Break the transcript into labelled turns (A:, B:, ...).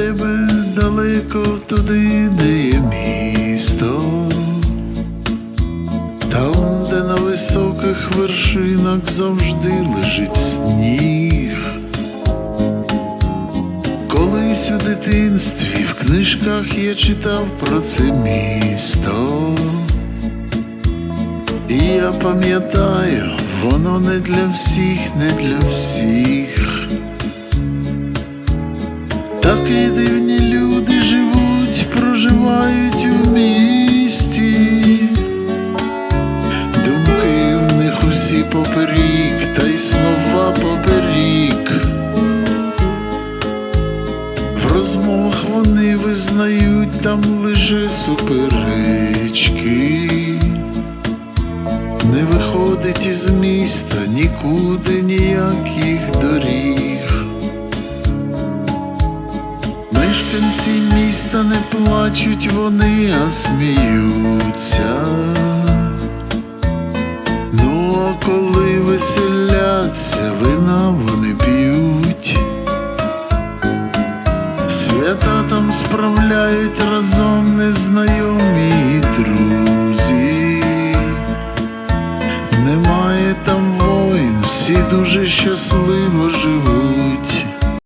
A: тебе далеко туди, де є місто, там, де на високих вершинах завжди лежить сніг. Колись у дитинстві в книжках я читав про це місто. І я пам'ятаю, воно не для всіх, не для всіх. Такі дивні люди живуть, проживають у місті. Думки в них усі поперік, та й слова поперік. В розмовах вони визнають там лише суперечки. Не виходить із міста нікуди ніяких доріг. Мешканці міста не плачуть, вони, а сміються. Ну, а коли веселяться, вина вони п'ють. Свята там справляють разом незнайомі друзі. Немає там воїн, всі дуже щасливо живуть.